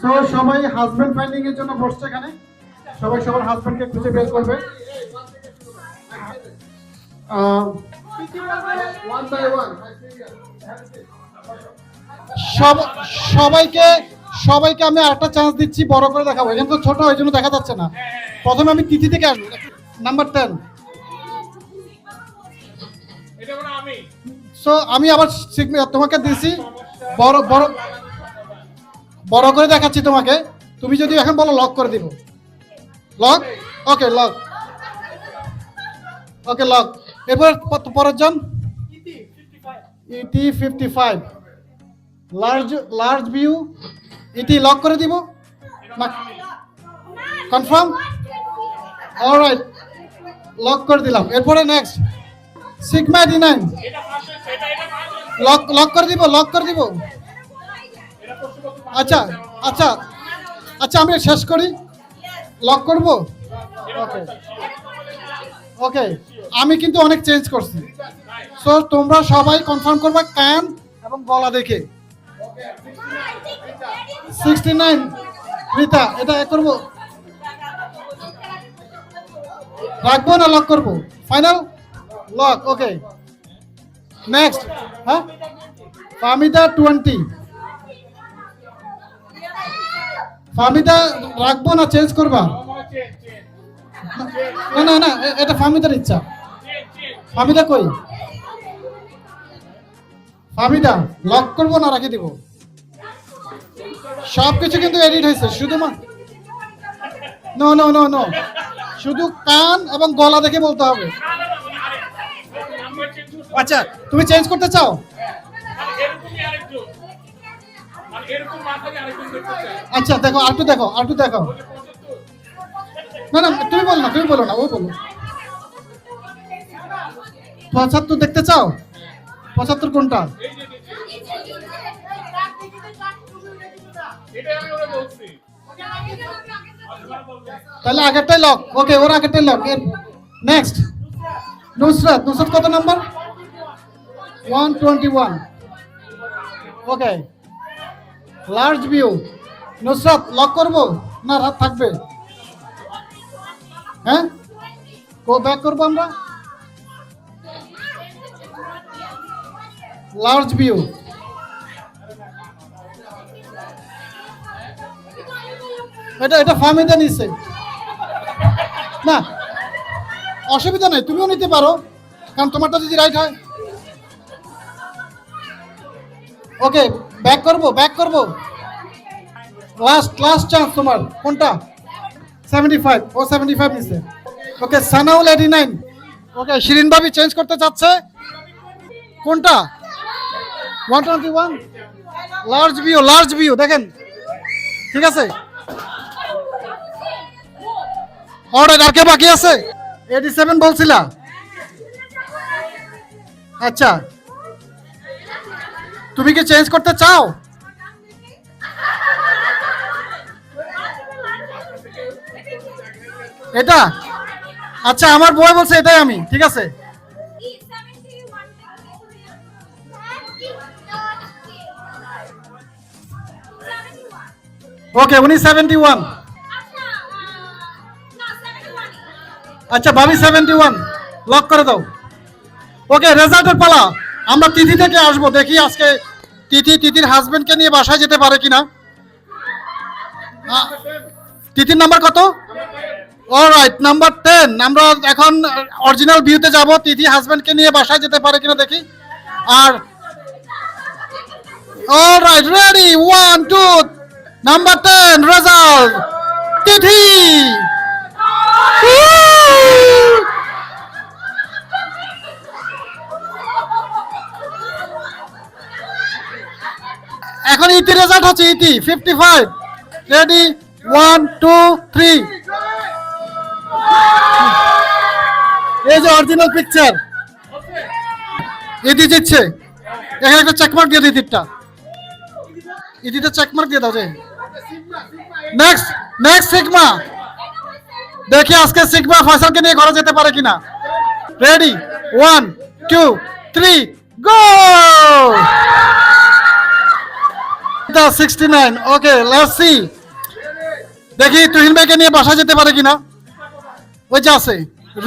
So সবাই husband finding এর জন্য বসছে এখানে। সবাই সবার হাজবেন্ডকে খুঁজে বের করবে। সব- সবাইকে সবাইকে আমি আরেকটা চান্স দিচ্ছি বড় করে দেখাবো। এখানে তো ছোট ওই জন্য দেখা যাচ্ছে না। প্রথমে আমি তিথি থেকে আসব। নাম্বার টেন আমি। সো আমি আবার তোমাকে দিছি। বড় বড় বড় করে দেখাচ্ছি তোমাকে। তুমি যদি এখন বলো লক করে দিব। Lock okay lock okay lock এরপর পরের জন? ET fifty five large large view ET lock করে দিব? কনফার্ম অলরাইট লক করে দিলাম। এরপরে next sigma D nine lock lock করে দিব লক করে দিব? আচ্ছা আচ্ছা আচ্ছা আমি শেষ করি। লক করব? ওকে ওকে আমি কিন্তু অনেক চেঞ্জ করছি। সো তোমরা সবাই কনফার্ম করবে কান এবং গলা দেখে। সিক্সটি নাইন রিতা এটা এ করব? রাখব না লক করব? ফাইনাল লক ওকে নেক্সট হ্যাঁ? ফামিদা টোয়েন্টি ফামিদা রাখব না চেঞ্জ করবা? না না না এটা ফামিদার ইচ্ছা। ফামিদা কই? ফামিদা লক করব না, রাখি দিব। সব কিছু কিন্তু এডিট হয়েছে, শুধু মা নো নো নো নো শুধু কান এবং গলা দেখে বলতে হবে। আচ্ছা তুমি চেঞ্জ করতে চাও? আচ্ছা দেখো আরটু দেখো আরটু দেখো। না না, তুমি বলো না, তুমি বলো না, ও বলো। পঁচাত্তর দেখতে চাও? পঁচাত্তর কোনটা? এই যে নিচে এটাই আমি ওরা বলছি তাহলে আগেরটাই লক ওকে ওর আগেরটাই লক নেক্সট নুসরাত নুসরাত কত number one twenty one okay large view Nusrat lock করব না রাত থাকবে? হ্যাঁ? কো ব্যাক করব আমরা? লার্জ ভিউ এটা এটা ফার্মিতে নিচ্ছে। না, অসুবিধা নাই, তুমিও নিতে পারো। কারণ তোমারটা যদি রাইট হয় ওকে ব্যাক করব ব্যাক করব। লাস্ট লাস্ট চান্স তোমার, কোনটা? সেভেন্টি ফাইভ ও সেভেন্টি ফাইভ নিচ্ছে okay Sanaul eighty nine okay Shirin ভাবি চেঞ্জ করতে চাচ্ছে। কোনটা? One twenty one large view large view দেখেন। ঠিক আছে? অর্ডার আর কে বাকি আছে? এইটি সেভেন বলছিলা। আচ্ছা। তুমি কি চেঞ্জ করতে চাও? এটা? আচ্ছা আমার বই বলছে এটাই আমি, ঠিক আছে? ওকে, উনি সেভেন্টি ওয়ান আচ্ছা ভাবি সেভেন্টি ওয়ান লক করে দাও। ওকে রেজাল্টের পালা। আমরা তিথি থেকে আসব, দেখি আজকে তিথি, তিথির হাজবেন্ডকে নিয়ে বাসায় যেতে পারে কিনা। তিথির নাম্বার কত? অলরাইট নাম্বার টেন আমরা এখন অরিজিনাল ভিউতে যাব, তিথি হাজবেন্ডকে নিয়ে বাসায় যেতে পারে কিনা দেখি। আর alright ready one two number ten result Tithi. Result হচ্ছে ET fifty five ready one two three এই যে অরিজিনাল পিকচার ইতি জিতছে। এখানে একটা চেকমার্ক দিয়ে দিই ইতিরটা ইতিতে চেকমার্ক দিয়ে দাও যে। নেক্সট নেক্সট সিগমা দেখি আজকে সিগমা ফয়সালকে নিয়ে ঘরে যেতে পারে কিনা। Ready one two three go দেখি তুহিন ভাইকে নিয়ে বাসা যেতে পারে কিনা। ওই যে আছে।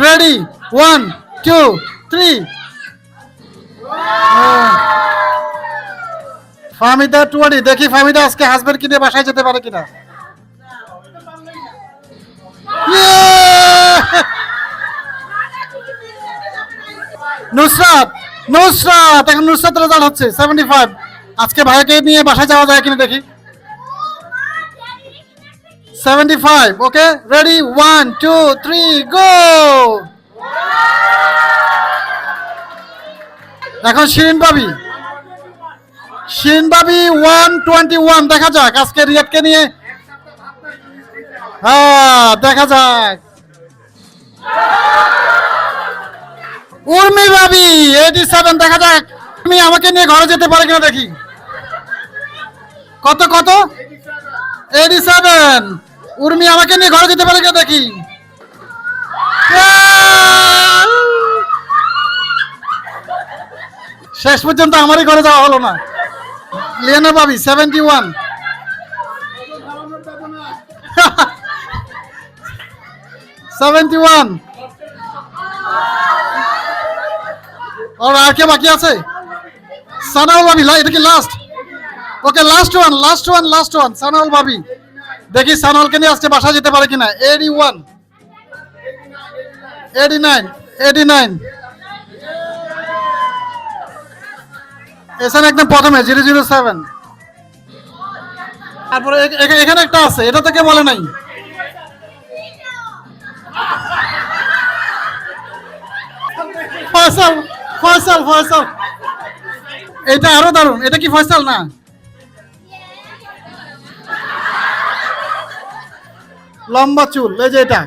Ready one two three Famida টুয়ারি, দেখি ফামিদা আজকে হাজবেন্ড কিনে বাসায় যেতে পারে কিনা। নুসরাত নুসরাত, এখন নুসরাত রেজাল্ট হচ্ছে সেভেন্টি ফাইভ আজকে ভাইকে নিয়ে বাসায় যাওয়া যায় কিনা দেখি। Seventy five okay ready one two three go এখন শিরিন বাবি শিরিন বাবি ওয়ান টোয়েন্টি ওয়ান দেখা যাক। আজকে রিয়াদকে নিয়ে হ্যাঁ দেখা যাক। উর্মি ভাবি এইটি সেভেন দেখা যাক। তুমি আমাকে নিয়ে ঘরে যেতে পারে কিনা দেখি। কত কত? এইটি সেভেন উর্মি, আমাকে নিয়ে ঘরে যেতে পারে কে দেখি? শেষ পর্যন্ত আমারই ঘরে যাওয়া হলো না। লিয়ানা ভাবি সেভেন্টি ওয়ান সেভেন্টি ওয়ান আর কে বাকি আছে? ভাবি লা- এটা কি last okay last one last one last one Sanaul ভাবি। দেখি সানাউলকে নিয়ে আজকে বাসা যেতে পারে কিনা। AD one AD nine AD nine এখানে একদম প্রথমে জিরো জিরো সেভেন তারপরে এখানে একটা আছে, এটা থেকে বলে নাই। ফয়সাল ফয়সাল ফয়সাল। এটা আরও দারুণ, এটা কি ফয়সাল না? লম্বা চুল এই যে এটা।